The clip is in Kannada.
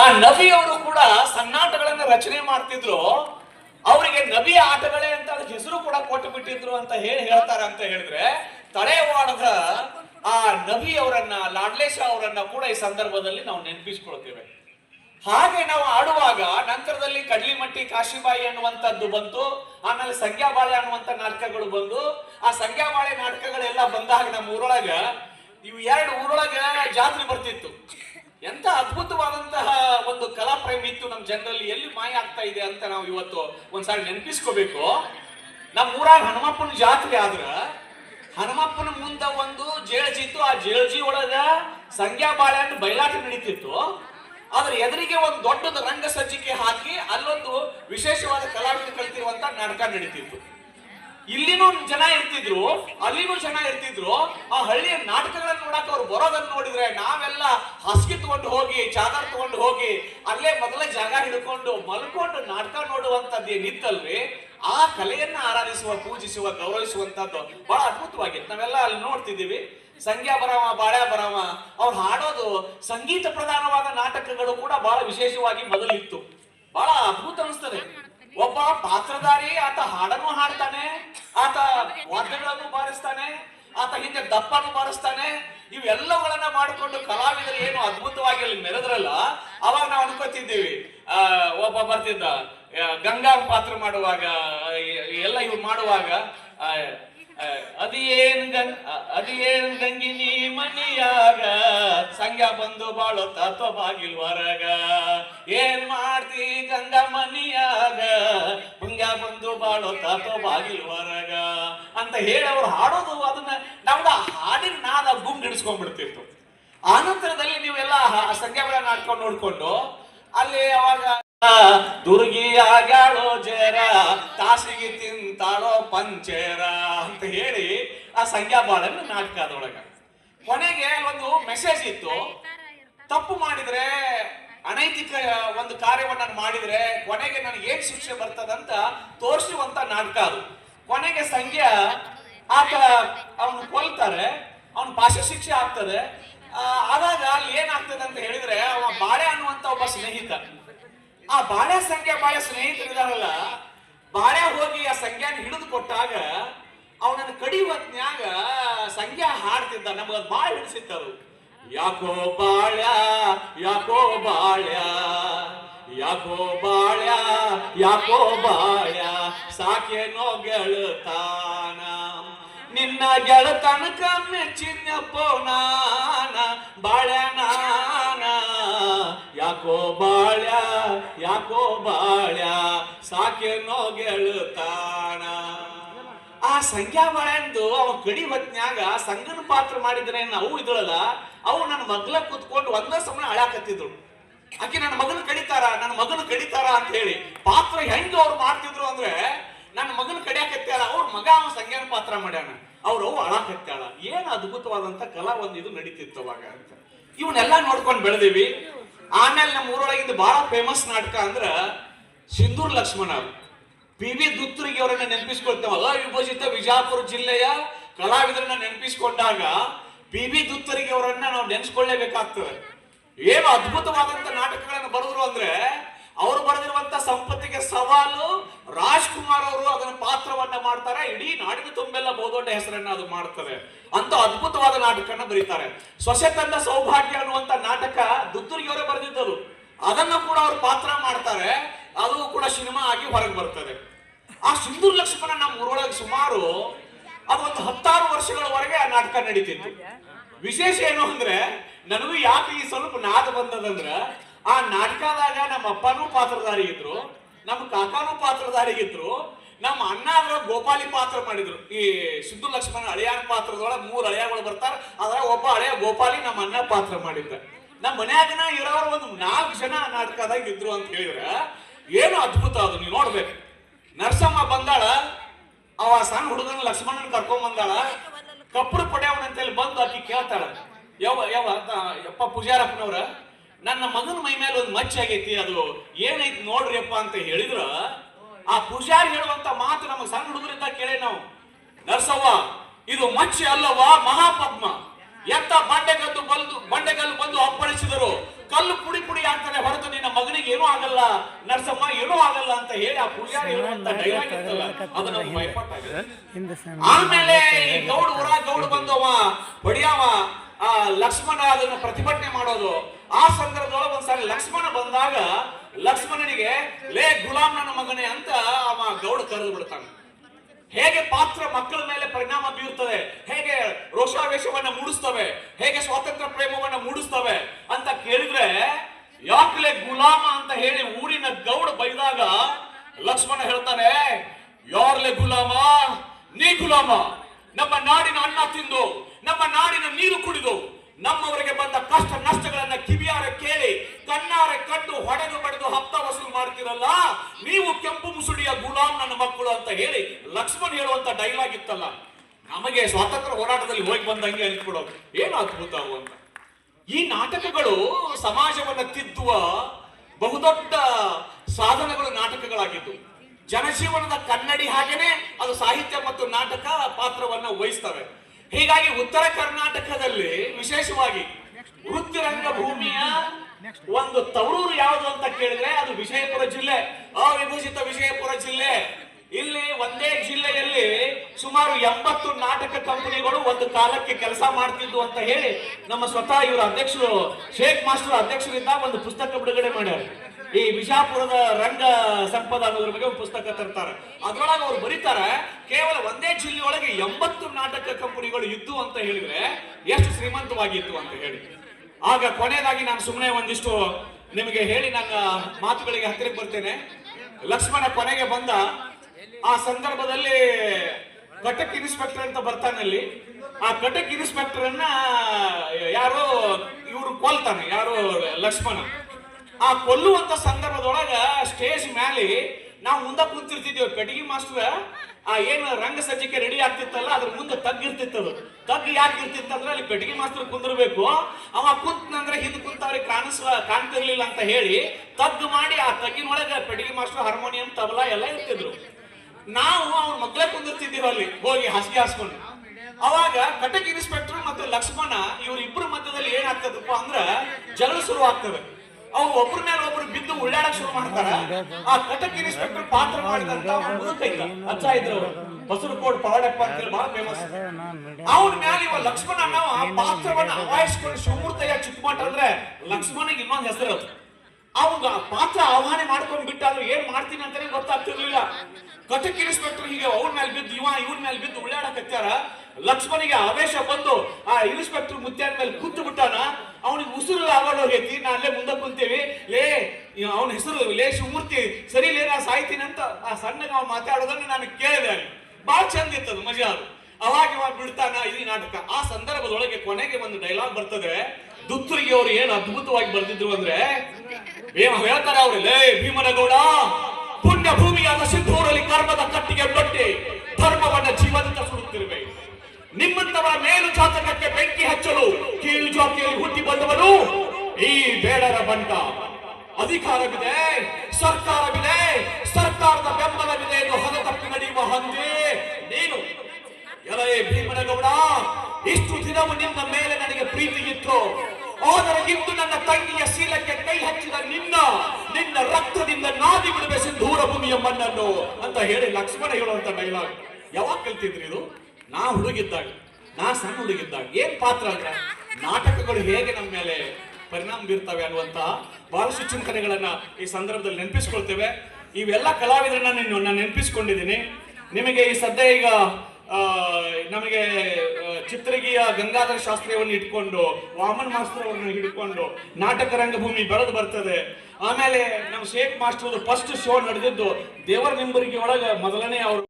ಆ ನಬಿಯವರು ಕೂಡ ಸಣ್ಣಾಟಗಳನ್ನ ರಚನೆ ಮಾಡ್ತಿದ್ರು. ಅವರಿಗೆ ನಬಿ ಆಟಗಳೇ ಅಂತ ಹೆಸರು ಕೂಡ ಕೊಟ್ಟು ಬಿಟ್ಟಿದ್ರು ಅಂತ ಹೇಳಿ ಹೇಳ್ತಾರೆ ಅಂತ ಹೇಳಿದ್ರೆ ತಳೆವಾಡದ ಆ ನಬಿ ಅವರನ್ನ ಲಾಡ್ಲೇಶ ಅವರನ್ನ ಕೂಡ ಈ ಸಂದರ್ಭದಲ್ಲಿ ನಾವು ನೆನಪಿಸ್ಕೊಳ್ತೇವೆ. ಹಾಗೆ ನಾವು ಆಡುವಾಗ ನಂತರದಲ್ಲಿ ಕಡ್ಲಿಮಟ್ಟಿ ಕಾಶಿಬಾಯಿ ಅನ್ನುವಂಥದ್ದು ಬಂತು, ಆಮೇಲೆ ಸಂಖ್ಯಾಬಾಳೆ ಅನ್ನುವಂಥ ನಾಟಕಗಳು ಬಂದು, ಆ ಸಂಖ್ಯಾಬಾಳೆ ನಾಟಕಗಳೆಲ್ಲ ಬಂದಾಗ ನಮ್ಮ ಊರೊಳಗ, ಇವು ಎರಡು ಊರೊಳಗ ಜಾತ್ರೆ ಬರ್ತಿತ್ತು. ಎಂತ ಅದ್ಭುತವಾದಂತಹ ಒಂದು ಕಲಾ ಪ್ರೇಮ ಇತ್ತು ನಮ್ಮ ಜನರಲ್ಲಿ. ಎಲ್ಲಿ ಮಾಯ ಆಗ್ತಾ ಇದೆ ಅಂತ ನಾವು ಇವತ್ತು ಒಂದ್ಸಾರಿ ನೆನಪಿಸ್ಕೋಬೇಕು. ನಮ್ಮ ಊರಾಗ ಹನುಮಪ್ಪನ ಜಾತ್ರೆ ಆದ್ರ, ಹನುಮಪ್ಪನ ಮುಂದ ಒಂದು ಜೇಳ್ಜಿ ಇತ್ತು. ಆ ಜೇಳಜಿ ಒಳಗ ಸಂಖ್ಯಾ ಬಾಳೆಹಣ್ಣು ಬಯಲಾಟ ನಡೀತಿತ್ತು. ಆದ್ರೆ ಎದುರಿಗೆ ಒಂದು ದೊಡ್ಡದ ರಂಗ ಸಜ್ಜಿಕೆ ಹಾಕಿ ಅಲ್ಲೊಂದು ವಿಶೇಷವಾದ ಕಲಾವಿದರು ಕಲಿತಿರುವಂತ ನಾಟಕ ನಡೀತಿತ್ತು. ಇಲ್ಲಿನೂ ಜನ ಇರ್ತಿದ್ರು, ಅಲ್ಲಿನೂ ಜನ ಇರ್ತಿದ್ರು. ಆ ಹಳ್ಳಿಯ ನಾಟಕಗಳನ್ನ ನೋಡಕ್ ಅವ್ರು ಬರೋದನ್ನ ನೋಡಿದ್ರೆ ನಾವೆಲ್ಲ ಹಸ್ಕಿ ತಗೊಂಡು ಹೋಗಿ, ಚಾದರ್ ತಗೊಂಡು ಹೋಗಿ, ಅಲ್ಲೇ ಮೊದಲ ಜಾಗ ಹಿಡ್ಕೊಂಡು ಮಲ್ಕೊಂಡು ನಾಟಕ ನೋಡುವಂತದ್ದು ಏನಿತ್ತಲ್ರಿ? ಆ ಕಲೆಯನ್ನ ಆರಾಧಿಸುವ, ಪೂಜಿಸುವ ಗೌರವಿಸುವಂತದ್ದು ಬಹಳ ಅದ್ಭುತವಾಗಿತ್ತು. ನಾವೆಲ್ಲ ಅಲ್ಲಿ ನೋಡ್ತಿದ್ದೀವಿ. ಸಂಖ್ಯಾ ಬರವ, ಬಾಳ್ಯಾ ಬರವ, ಅವ್ರು ಹಾಡೋದು ಸಂಗೀತ ಪ್ರಧಾನವಾದ ನಾಟಕಗಳು ಕೂಡ ಬಹಳ ವಿಶೇಷವಾಗಿ ಮೊದಲಿತ್ತು. ಬಹಳ ಅದ್ಭುತ ಅನಿಸ್ತದೆ. ಒಬ್ಬ ಪಾತ್ರಧಾರಿ ಆತ ಹಾಡನ್ನು ಹಾಡ್ತಾನೆ. ಆತ ವಾದ್ಯಗಳನ್ನು ಬಾರಿಸ್ತಾನೆ, ಆತ ಹಿಂದೆ ದಪ್ಪನ್ನು ಬಾರಿಸ್ತಾನೆ. ಇವೆಲ್ಲವುಗಳನ್ನ ಮಾಡಿಕೊಂಡು ಕಲಾವಿದರು ಏನು ಅದ್ಭುತವಾಗಿ ಅಲ್ಲಿ ಮೆರೆದ್ರಲ್ಲ, ಅವಾಗ ನಾವು ಅನ್ಕೋತಿದ್ದೀವಿ. ಒಬ್ಬ ಬರ್ತಿದ್ದ ಗಂಗಾ ಪಾತ್ರ ಮಾಡುವಾಗ ಎಲ್ಲ ಇವ್ರು ಮಾಡುವಾಗ ಅದೇನ್ ಗಂಗ್ ಅದೇನ್ ಗಂಗಿನಿ ಮನಿಯಾಗ ಸಂಗ್ಯಾ ಬಂದು ಬಾಳೋ ತತ್ವ ಬಾಗಿಲ್ ಏನ್ ಮಾಡ್ತಿ ಗಂಗಾ ಮನಿಯಾಗ ಹುಂಗ ಬಂದು ಬಾಳೋ ತಾತೋ ಬಾಗಿಲು ಹೊರಗ ಅಂತ ಹೇಳಿ ಅವ್ರು ಹಾಡೋದು ಅದನ್ನ ನಮ್ದ ಆ ಹಾಡಿನ ನಾದ ಗುಂಗ್ ಹಿಡಿಸ್ಕೊಂಡ್ಬಿಡ್ತಿತ್ತು. ನಂತರದಲ್ಲಿ ನೀವೆಲ್ಲ ಸಂಖ್ಯಾಗಳನ್ನ ಹಾಡ್ಕೊಂಡು ನೋಡ್ಕೊಂಡು ಅಲ್ಲಿ ಅವಾಗ ದುರ್ಗಿ ಆಗ್ಯಾಳೋ ಜೇರ, ತಾಸಿಗೆ ತಿಂತಾಳೋ ಪಂಚೇರ ಅಂತ ಹೇಳಿ ಆ ಸಂಖ್ಯಾ ಬಾಳನ್ನ ನಾಟಕದೊಳಗ ಕೊನೆಗೆ ಒಂದು ಮೆಸೇಜ್ ಇತ್ತು. ತಪ್ಪು ಮಾಡಿದ್ರೆ ಅನೈತಿಕ ಒಂದು ಕಾರ್ಯವನ್ನ ಮಾಡಿದ್ರೆ ಕೊನೆಗೆ ನನಗೆ ಏನ್ ಶಿಕ್ಷೆ ಬರ್ತದಂತ ತೋರಿಸುವಂತ ನಾಟಕ ಅದು. ಕೊನೆಗೆ ಸಂಖ್ಯೆ ಆತ ಅವನು ಕೊಲ್ತಾರೆ, ಅವನ ಭಾಷೆ ಶಿಕ್ಷೆ ಆಗ್ತದೆ. ಆದಾಗ ಅಲ್ಲಿ ಏನಾಗ್ತದೆ ಅಂತ ಹೇಳಿದ್ರೆ ಅವ ಬಾಳೆ ಅನ್ನುವಂತ ಒಬ್ಬ ಸ್ನೇಹಿತ. ಆ ಬಾಳೆ ಸಂಖ್ಯೆ ಬಾಳೆ ಸ್ನೇಹಿತರಿದಾರಲ್ಲ, ಬಾಳೆ ಹೋಗಿ ಆ ಸಂಖ್ಯಾನ ಹಿಡಿದು ಕೊಟ್ಟಾಗ ಅವನನ್ನು ಕಡಿಯುವತ್ನ್ಯಾಗ ಸಂಖ್ಯಾ ಹಾಡ್ತಿದ್ದ ನಮಗ ಬಾಳೆ ಹಿಡಿಸಿತ್ತರು ಯಾಕೋ ಬಾಳ್ಯ ಯಾಕೋ ಬಾಳ್ಯ ಯಾಕೋ ಬಾಳ್ಯ ಯಾಕೋ ಬಾಳ್ಯ ಸಾಕೇನೋ ಗೆಳತಾನ. ನಿನ್ನ ಗೆಳತನಕ ಮೆಚ್ಚಿನಪ್ಪೋ ನಾನ. ಬಾಳ್ಯನಾನ ಯಾಕೋ ಬಾಳ್ಯ ಯಾಕೋ ಬಾಳ್ಯ ಸಾಕೇನೋ ಗೆಳತಾನ. ಆ ಸಂಖ್ಯಾ ಬಾಳೆಂದು ಅವ ಕಡಿ ಹೊತ್ನ್ಯಾಗ ಸಂಗನ ಪಾತ್ರ ಮಾಡಿದ್ರೆ ಅವು ಇದ್ರಲ್ಲ ಅವು ನನ್ನ ಮಗ್ಲ ಕೂತ್ಕೊಂಡು ಒಂದೇ ಸಮಯ ಅಳಾಕತ್ತಿದ್ರು. ಆಕೆ ನನ್ನ ಮಗನ ಕಡಿತಾರ, ನನ್ನ ಮಗನ ಕಡಿತಾರ ಅಂತ ಹೇಳಿ, ಪಾತ್ರ ಹೆಂಗ ಅವ್ರು ಮಾಡ್ತಿದ್ರು ಅಂದ್ರೆ, ನನ್ನ ಮಗನ ಕಡಿಯಾಕತ್ತಾಳ ಅವ್ರ ಮಗ ಅವನ ಸಂಘ್ಯಾನ ಪಾತ್ರ ಮಾಡ್ಯಾನ. ಅವ್ರು ಅವು ಅಳಾಕತ್ತಾಳ ಏನ್ ಅದ್ಭುತವಾದಂತ ಕಲಾ ಒಂದು ಇದು ನಡೀತಿತ್ತು ಅವಾಗ ಅಂತ. ಇವನ್ನೆಲ್ಲ ನೋಡ್ಕೊಂಡು ಬೆಳೆದಿವಿ. ಆಮೇಲೆ ನಮ್ಮ ಊರೊಳಗಿಂದ ಬಹಳ ಫೇಮಸ್ ನಾಟಕ ಅಂದ್ರ ಸಿಂಧೂರ್ ಲಕ್ಷ್ಮಣ ಅವ್ರು. ಪಿ ವಿ ದುತ್ತುರಿಗೆ ಅವರನ್ನ ನೆನಪಿಸಿಕೊಳ್ತೇವಲ್ಲ ವಿಭಜಿತ ವಿಜಾಪುರ ಜಿಲ್ಲೆಯ ಕಲಾವಿದರನ್ನ ನೆನಪಿಸಿಕೊಂಡಾಗ ಪಿ ವಿ ದುತ್ತರಿಗೆ ಅವರನ್ನ ನಾವು ನೆನೆಸ್ಕೊಳ್ಳೇಬೇಕಾಗ್ತದೆ. ಏನು ಅದ್ಭುತವಾದಂತ ನಾಟಕಗಳನ್ನು ಬರೆದ್ರು ಅಂದ್ರೆ ಅವರು ಬರೆದಿರುವಂತ ಸಂಪತ್ತಿಗೆ ಸವಾಲು ರಾಜ್ಕುಮಾರ್ ಅವರು ಅದನ್ನ ಪಾತ್ರವನ್ನ ಮಾಡ್ತಾರೆ. ಇಡೀ ನಾಡಿನ ತುಂಬೆಲ್ಲ ಬಹುದೊಡ್ಡ ಹೆಸರನ್ನ ಅದು ಮಾಡ್ತದೆ. ಅಂತ ಅದ್ಭುತವಾದ ನಾಟಕನ ಬರೀತಾರೆ. ಸೊಸೆ ತಂದ ಸೌಭಾಗ್ಯ ಅನ್ನುವಂತ ನಾಟಕ ದುತ್ತೂರಿಯವರೇ ಬರೆದಿದ್ದರು ಅದನ್ನು ಕೂಡ ಅವರು ಪಾತ್ರ ಮಾಡ್ತಾರೆ. ಅದು ಕೂಡ ಸಿನಿಮಾ ಆಗಿ ಹೊರಗೆ ಬರ್ತದೆ. ಆ ಸುಂದರ ಲಕ್ಷ್ಮಣ ನಮ್ಮ ಊರೊಳಗೆ ಸುಮಾರು ಅದೊಂದು ಹತ್ತಾರು ವರ್ಷಗಳವರೆಗೆ ಆ ನಾಟಕ ನಡೀತಿತ್ತು. ವಿಶೇಷ ಏನು ಅಂದ್ರೆ, ನನಗೂ ಯಾಕೆ ಈ ಸ್ವಲ್ಪ ನಾದ ಬಂದದಂದ್ರ, ಆ ನಾಟಕದಾಗ ನಮ್ಮ ಅಪ್ಪನೂ ಪಾತ್ರಧಾರಿ ಇದ್ರು, ನಮ್ಮ ಕಾಕಾನೂ ಪಾತ್ರಧಾರಿ ಇದ್ರು, ನಮ್ಮ ಅಣ್ಣ ಅದ್ರ ಗೋಪಾಲಿ ಪಾತ್ರ ಮಾಡಿದ್ರು. ಈ ಸಿದ್ದು ಲಕ್ಷ್ಮಣ ಅಳಿಯಾನ ಪಾತ್ರದೊಳಗೆ ಮೂರು ಅಳಿಯಾಗಳು ಬರ್ತಾರೆ ಅದ್ರ ಒಬ್ಬ ಅಳಿಯ ಗೋಪಾಲಿ ನಮ್ಮ ಅಣ್ಣ ಪಾತ್ರ ಮಾಡಿದ್ದ. ನಮ್ಮ ಮನ್ಯಾಗನ ಇರೋರು ಒಂದು ನಾಲ್ಕು ಜನ ನಾಟಕದಾಗ ಇದ್ರು ಅಂತ ಹೇಳಿದ್ರೆ, ಏನು ಅದ್ಭುತ ಅದು, ನೀವು ನೋಡ್ಬೇಕು. ನರಸಮ್ಮ ಬಂದಾಳ, ಅವ ಸಣ್ಣ ಹುಡುಗನ ಲಕ್ಷ್ಮಣನ ಕರ್ಕೊಂಡ್ ಬಂದಾಳ. ಕಪ್ಪಡು ಪಡೆಯವನಂತೇಳಿ ಬಂದು ಆಕಿ ಕೇಳ್ತಾಳ. ಯಾವ ಯಾವ ಯಪ್ಪ ಪೂಜಾರಪ್ಪನವ್ರ, ನನ್ನ ಮಗನ ಮೈ ಮೇಲೆ ಒಂದು ಮಚ್ಚ ಆಗೈತಿ, ಅದು ಏನೈತಿ ನೋಡ್ರಿ ಅಪ್ಪ ಅಂತ ಹೇಳಿದ್ರ, ಆ ಪೂಜಾರಿ ಹೇಳುವಂತ ಮಾತು ನಮಗೆ ಸಣ್ಣ ಹುಡುಗರಿಂದ ಕೇಳೇ ನಾವು. ನರಸವ್ವ, ಇದು ಮಚ್ಚೆ ಅಲ್ಲವಾ ಮಹಾಪದ್ಮ. ಎತ್ತ ಬಂಡೆಗಲ್ಲು ಬಂದು ಬಂಡೆಗಲ್ಲು ಬಂದು ಅಪ್ಪಳಿಸಿದರು. ಕಲ್ಲು ಪುಡಿ ಪುಡಿ ಆಗ್ತಾನೆ ಹೊರತು ನಿನ್ನ ಮಗನಿಗೆ ಏನೂ ಆಗಲ್ಲ ಆಗಲ್ಲ ಅಂತ ಹೇಳಿ ಆ ಪೂಜಾರಿ ಹೇಳುವಂತ ಡೈಲಾಗ್ ಇತ್ತಲ್ಲ ಅದು ನಮ್ಗೆ ಭಯಪಟ್ಟಾಗಿದೆ ಆಮೇಲೆ ಈ ಗೌಡ ಊರ ಗೌಡ ಬಂದವ ಹೊಡಿಯವ ಆ ಲಕ್ಷ್ಮಣ ಅದನ್ನ ಪ್ರತಿಭಟನೆ ಮಾಡೋದು. ಆ ಸಂದರ್ಭದೊಳಗೆ ಒಂದ್ಸಾರಿ ಲಕ್ಷ್ಮಣ ಬಂದಾಗ ಲಕ್ಷ್ಮಣನಿಗೆ ಲೇ ಗುಲಾಮ್ ನನ್ನ ಮಗನೇ ಅಂತ ಅವ ಗೌಡ ಕರೆದು ಬಿಡ್ತಾನೆ. ಹೇಗೆ ಪಾತ್ರ ಮಕ್ಕಳ ಮೇಲೆ ಪರಿಣಾಮ ಬೀರುತ್ತದೆ ಹೇಗೆ ರೋಷಾವೇಶವನ್ನ ಮೂಡಿಸ್ತವೆ ಹೇಗೆ ಸ್ವಾತಂತ್ರ್ಯ ಪ್ರೇಮವನ್ನ ಮೂಡಿಸ್ತವೆ ಅಂತ ಕೇಳಿದ್ರೆ ಯಾಕಲೆ ಗುಲಾಮ ಅಂತ ಹೇಳಿ ಊರಿನ ಗೌಡ ಬೈದಾಗ ಲಕ್ಷ್ಮಣ ಹೇಳ್ತಾನೆ, ಯಾರ್ಲೆ ಗುಲಾಮ? ನೀ ಗುಲಾಮ. ನಮ್ಮ ನಾಡಿನ ಅನ್ನ ತಿಂದು, ನಮ್ಮ ನಾಡಿನ ನೀರು ಕುಡಿದು, ನಮ್ಮವರಿಗೆ ಬಂದ ಕಷ್ಟ ನಷ್ಟಗಳನ್ನ ಕಿವಿಯಾರ ಕೇಳಿ, ಕಣ್ಣಾರೆ ಕಂಡು ಹೊಡೆದು ಬಡಿದು ಹಪ್ತ ವಸೂಲು ಮಾಡ್ತಿರಲ್ಲ, ನೀವು ಕೆಂಪು ಮುಸುಡಿಯ ಗುಲಾಮ್ ನನ್ನ ಮಕ್ಕಳು ಅಂತ ಹೇಳಿ ಲಕ್ಷ್ಮಣ್ ಹೇಳುವಂತ ಡೈಲಾಗ್ ಇತ್ತಲ್ಲ. ನಮಗೆ ಸ್ವಾತಂತ್ರ್ಯ ಹೋರಾಟದಲ್ಲಿ ಹೋಗಿ ಬಂದಂಗೆ ಅನ್ಕೊಡೋದು ಏನು ಅದ್ಭುತ ಅಂತ. ಈ ನಾಟಕಗಳು ಸಮಾಜವನ್ನು ತಿದ್ದುವ ಬಹುದೊಡ್ಡ ಸಾಧನಗಳು ನಾಟಕಗಳಾಗಿದ್ದು, ಜನಜೀವನದ ಕನ್ನಡಿ ಹಾಗೇನೆ ಅದು ಸಾಹಿತ್ಯ ಮತ್ತು ನಾಟಕ ಪಾತ್ರವನ್ನ ವಹಿಸ್ತವೆ. ಹೀಗಾಗಿ ಉತ್ತರ ಕರ್ನಾಟಕದಲ್ಲಿ ವಿಶೇಷವಾಗಿ ವೃತ್ತಿ ರಂಗಭೂಮಿಯ ಒಂದು ತವರೂರು ಯಾವುದು ಅಂತ ಕೇಳಿದ್ರೆ ಅದು ವಿಜಯಪುರ ಜಿಲ್ಲೆ ಅವಿಭೂಷಿತ ವಿಜಯಪುರ ಜಿಲ್ಲೆ. ಇಲ್ಲಿ ಒಂದೇ ಜಿಲ್ಲೆಯಲ್ಲಿ ಸುಮಾರು ಎಂಬತ್ತು ನಾಟಕ ಕಂಪನಿಗಳು ಒಂದು ಕಾಲಕ್ಕೆ ಕೆಲಸ ಮಾಡ್ತಿದ್ವು ಅಂತ ಹೇಳಿ ನಮ್ಮ ಸ್ವತಃ ಇವರ ಅಧ್ಯಕ್ಷರು, ಶೇಖ್ ಮಾಸ್ಟರ್ ಅಧ್ಯಕ್ಷರಿಂದ ಒಂದು ಪುಸ್ತಕ ಬಿಡುಗಡೆ ಮಾಡ್ಯಾರ. ಈ ವಿಜಾಪುರದ ರಂಗ ಸಂಪದ ಅನ್ನೋದ್ರ ಬಗ್ಗೆ ಒಂದು ಪುಸ್ತಕ ತರ್ತಾರೆ. ಅದ್ರೊಳಗೆ ಅವ್ರು ಬರೀತಾರೆ, ಕೇವಲ ಒಂದೇ ಜಿಲ್ಲೆಯೊಳಗೆ ಎಂಬತ್ತು ನಾಟಕ ಕಂಪನಿಗಳು ಇದ್ದು ಅಂತ ಹೇಳಿದ್ರೆ ಎಷ್ಟು ಶ್ರೀಮಂತವಾಗಿತ್ತು ಅಂತ ಹೇಳಿ. ಆಗ ಕೊನೆಯದಾಗಿ ನಾನು ಸುಮ್ಮನೆ ಒಂದಿಷ್ಟು ನಿಮಗೆ ಹೇಳಿ ನನ್ನ ಮಾತುಗಳಿಗೆ ಹತ್ತಿರಕ್ಕೆ ಬರ್ತೇನೆ. ಲಕ್ಷ್ಮಣ ಕೊನೆಗೆ ಬಂದ ಆ ಸಂದರ್ಭದಲ್ಲಿ ಕಟಕ್ ಇನ್ಸ್ಪೆಕ್ಟರ್ ಅಂತ ಬರ್ತಾನಲ್ಲಿ ಆ ಕಟಕ್ ಇನ್ಸ್ಪೆಕ್ಟರ್ ಅನ್ನ, ಯಾರು ಇವರು ಕೊಲ್ತಾನೆ, ಯಾರು ಲಕ್ಷ್ಮಣ. ಆ ಕೊಲ್ಲುವಂತ ಸಂದರ್ಭದೊಳಗ ಸ್ಟೇಜ್ ಮ್ಯಾಲಿ ನಾವು ಮುಂದೆ ಕುಂತಿರ್ತಿದ್ವಿ. ಕಟಗಿ ಮಾಸ್ಟರ್, ಆ ಏನು ರಂಗ ಸಜ್ಜಿಕೆ ರೆಡಿ ಆಗ್ತಿತ್ತಲ್ಲ, ಅದ್ರ ಮುಂದೆ ತಗ್ ಇರ್ತಿತ್ತು ಅದು. ತಗ್ ಯಾಕೆ ಇರ್ತಿತ್ತಂದ್ರೆ ಅಲ್ಲಿ ಕಟಗಿ ಮಾಸ್ತರ್ ಕುಂದಿರ್ಬೇಕು. ಅವ ಕುಂತ್ನಂದ್ರೆ ಹಿಂದ್ ಕುಂತವ್ರಿಗೆ ಕಾಣಿಸ್, ಕಾಣ್ತಿರ್ಲಿಲ್ಲ ಅಂತ ಹೇಳಿ ತಗ್ ಮಾಡಿ ಆ ತಗ್ಗಿನೊಳಗೆ ಕಟಗಿ ಮಾಸ್ಟರ್ ಹಾರ್ಮೋನಿಯಂ ತಬಲಾ ಎಲ್ಲ ಇರ್ತಿದ್ರು. ನಾವು ಅವ್ನ ಮಕ್ಕಳೇ ಕುಂದಿರ್ತಿದ್ದೀವಿ ಅಲ್ಲಿ. ಹೋಗಿ ಹಾಸಿಗೆ ಹಾಸ್ಕೊಂಡು. ಅವಾಗ ಕಟಕ್ ಇನ್ಸ್ಪೆಕ್ಟರ್ ಮತ್ತು ಲಕ್ಷ್ಮಣ ಇವ್ರ ಇಬ್ಬರ ಮಧ್ಯದಲ್ಲಿ ಏನಾಗ್ತದಪ್ಪ ಅಂದ್ರ ಜಗಳ ಶುರು ಆಗ್ತವೆ ಅವು ಒಬ್ರ ಮೇಲೆ ಒಬ್ರು ಬಿದ್ದು ಉಳ್ಳಾಡಕ್ ಶುರು ಮಾಡ್ತಾರ. ಆ ಕಟಕ್ ಇನ್ಸ್ಪೆಕ್ಟರ್ ಪಾತ್ರ ಮಾಡಿದಂತ ಅಚ್ಚ ಇದ್ರು ಬಸರು ಕೋಡ್ ಪವಾಡಪ್ಪ ಅಂತೇಳಿ ಬಹಳ ಫೇಮಸ್ ಅವನ ಮೇಲೆ ಇವ ಲಕ್ಷ್ಮಣ ನಾವು ಆ ಪಾತ್ರವನ್ನ ಅವಾಯಿಸ್ಕೊಂಡು ಶಿವಮೂರ್ತಯ್ಯ ಚಿಕ್ಕಮಠ ಅಂದ್ರೆ ಲಕ್ಷ್ಮಣಗ್ ಇನ್ನೊಂದು ಹೆಸರು ಅವಾಗ ಪಾತ್ರ ಆಹ್ವಾನ ಮಾಡ್ಕೊಂಡ್ ಬಿಟ್ಟಾದ್ರು ಏನ್ ಮಾಡ್ತೀನಿ ಅಂತಾನೆ ಗೊತ್ತಾಗ್ತಿರ್ಲಿಲ್ಲ ಕಟಕ್ ಇನ್ಸ್ಪೆಕ್ಟರ್ ಹೀಗೆ ಅವ್ರ ಮೇಲೆ ಬಿದ್ದು, ಇವ ಇವನ್ ಮೇಲೆ ಬಿದ್ದು ಉಳ್ಳಾಡಕತ್ತಾರ ಲಕ್ಷ್ಮಣಿಗೆ ಆವೇಶ ಬಂದು, ಆ ಇನ್ಸ್ಪೆಕ್ಟರ್ ಮುತ್ಯಾದ ಮೇಲೆ ಕೂತು ಬಿಟ್ಟಾನ? ಅವನಿಗೆ ಉಸಿರು ಆಗೋಡ್ ಹೋಗೈತಿ, ನಾ ಅಲ್ಲೇ ಮುಂದೆ ಕುಂತೀವಿ. ಲೇ ಅವನ ಹೆಸರು, ಲೇ ಶಿವಮೂರ್ತಿ, ಸರಿ ಲೇ, ನಾ ಸಾಯ್ತೀನಿ ಅಂತ ಆ ಸಣ್ಣಗ ಅವ್ನು ಮಾತಾಡೋದನ್ನ ನಾನು ಕೇಳಿದೆ ಅಲ್ಲಿ. ಬಾಳ ಚಂದ ಇತ್ತದು ಮಜಾ ಅದು. ಅವಾಗ ಇವ ಬಿಡ್ತಾನ ಇಲ್ಲಿ ನಾಟಕ. ಆ ಸಂದರ್ಭದೊಳಗೆ ಕೊನೆಗೆ ಒಂದು ಡೈಲಾಗ್ ಬರ್ತದೆ. ದುತ್ತರಿಗೆ ಅವರು ಏನು ಅದ್ಭುತವಾಗಿ ಬರ್ತಿದ್ರು ಅಂದ್ರೆ ಏನ್ ಹೇಳ್ತಾರ ಅವ್ರು, ಲೇ ಭೀಮನಗೌಡ ಪುಣ್ಯ ಭೂಮಿಯಾದ ಸಿದ್ಧೂರಲ್ಲಿ ಕರ್ಮದ ಕಟ್ಟಿಗೆ ಕಟ್ಟಿ ಧರ್ಮವನ್ನ ಜೀವಂತ ಸುಡುತ್ತಿರುವೆ. ನಿಮ್ಮಂತಹ ಮೇಲು ಜಾತಕಕ್ಕೆ ಬೆಂಕಿ ಹಚ್ಚಲು ಕೀಳು ಜಾತಿಯಲ್ಲಿ ಹುಟ್ಟಿ ಬಂದವರು ಈ ಬೇಡರ ಬಂಟ. ಅಧಿಕಾರವಿದೆ, ಸರ್ಕಾರವಿದೆ, ಸರ್ಕಾರದ ಬೆಂಬಲವಿದೆ ಎಂದು ಹದ ತಪ್ಪಿ ನಡೆಯುವ ಹಂದಿ ನೀನು. ಎಲೇ ಭೀಮನಗೌಡ, ಇಷ್ಟು ದಿನವೂ ನಿಮ್ಮ ಮೇಲೆ ನನಗೆ ಪ್ರೀತಿ ಇತ್ತು. ಆದರೆ ಇಂದು ನನ್ನ ತಂಗಿಯ ಶೀಲಕ್ಕೆ ಕೈ ಹಚ್ಚಿದ ನಿನ್ನ ನಿನ್ನ ರಕ್ತದಿಂದ ನಾದಿ ಬಿಡುವೆ ದೂರ ಭೂಮಿಯ ಮಣ್ಣನ್ನು ಅಂತ ಹೇಳಿ ಲಕ್ಷ್ಮಣ ಹೇಳುವಂತ ಡೈಲಾಗ್ ಯಾವಾಗ ಕಲ್ತಿದ್ರಿ ಇದು? ನಾ ಹುಡುಗಿದ್ದಾಗ, ನಾ ಸಣ್ಣ ಹುಡುಗಿದ್ದಾಗ. ಏನ್ ಪಾತ್ರ ಅಂದ್ರೆ? ನಾಟಕಗಳು ಹೇಗೆ ನಮ್ಮ ಮೇಲೆ ಪರಿಣಾಮ ಬೀರ್ತವೆ ಅನ್ನುವಂತ ಬಹಳಷ್ಟು ಚಿಂತನೆಗಳನ್ನ ಈ ಸಂದರ್ಭದಲ್ಲಿ ನೆನಪಿಸ್ಕೊಳ್ತೇವೆ. ಇವೆಲ್ಲ ಕಲಾವಿದರನ್ನ ನೀನು, ನಾನು ನೆನಪಿಸ್ಕೊಂಡಿದ್ದೀನಿ. ನಿಮಗೆ ಈ ಸದ್ಯ ಈಗ ನಮಗೆ ಚಿತ್ರಗೀಯ ಗಂಗಾಧರ ಶಾಸ್ತ್ರಿಯನ್ನು ಇಟ್ಕೊಂಡು, ವಾಮನ್ ಮಾಸ್ತ್ರವನ್ನು ಹಿಡ್ಕೊಂಡು ನಾಟಕ ರಂಗಭೂಮಿ ಬರೆದು ಬರ್ತದೆ. ಆಮೇಲೆ ನಮ್ಮ ಶೇಖ್ ಮಾಸ್ಟರ್ ಫಸ್ಟ್ ಶೋ ನಡೆದಿದ್ದು ದೇವರ ನಿಂಬರಿಗೆ ಒಳಗೆ ಮೊದಲನೇ ಅವರು